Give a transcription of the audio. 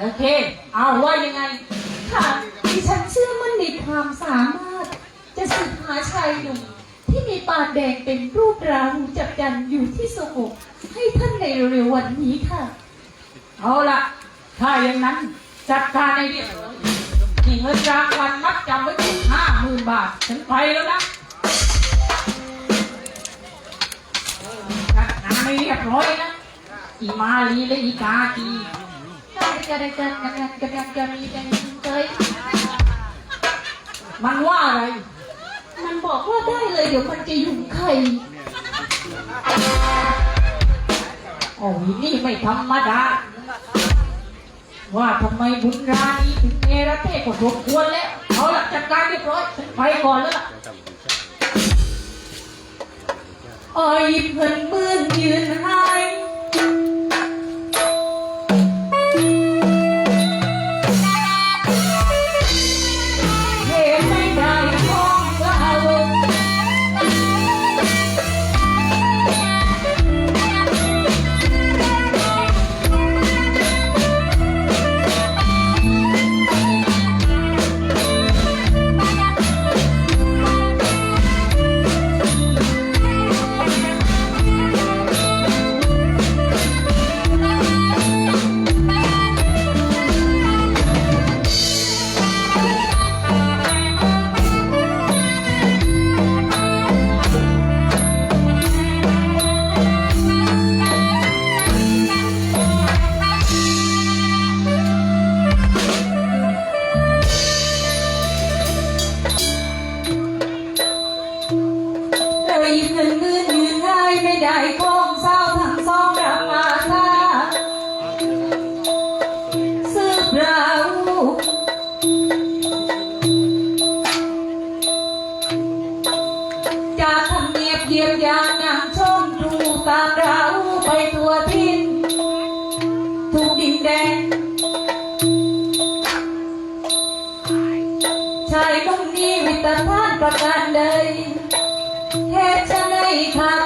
โอเค เอาว่ายังไง ค่ะ ดิฉันเชื่อมั่นในความสามารถ จะสืบหาชายหนุ่มที่มีปากแดงเป็นรูปราหูจับยันอยู่ที่สงบให้ท่านในเร็วๆวันนี้ค่ะ เอาละถ้าอย่างนั้น จัดการในเรียบร้อยนี่เงินรางวัลมัดจำไว้ที่ห้าหมื่นบาท ฉันไปแล้วนะจัดงานไม่เรียบร้อยนะอีมาลีและอีกากี ได้กันกันกันกันกันกันกันมีกันเคยมันว่าอะไร มันบอกว่าได้เลยเดี๋ยวมันจะหยุ่มไข่โอ้ยนี่ไม่ธรรมดา ว่าทำไมบุญรานีถึงเนรเทศก็สมควรแล้วเอาละจัดการเรียบร้อยฉันไปก่อนแล้วล่ะอ้อยเพิ่นมื่นยืนให้เเลยเงินมือยืนให้ไม่ได้ของเศร้าทั้งสองรักมาซาสืบเราจากทำเนียบเยียบยางนางชมดูตามเราไปทั่วทินทุกดินแดนชายต้องมีวิตาทานประการใด เหตุจะในขาตามมาที่คง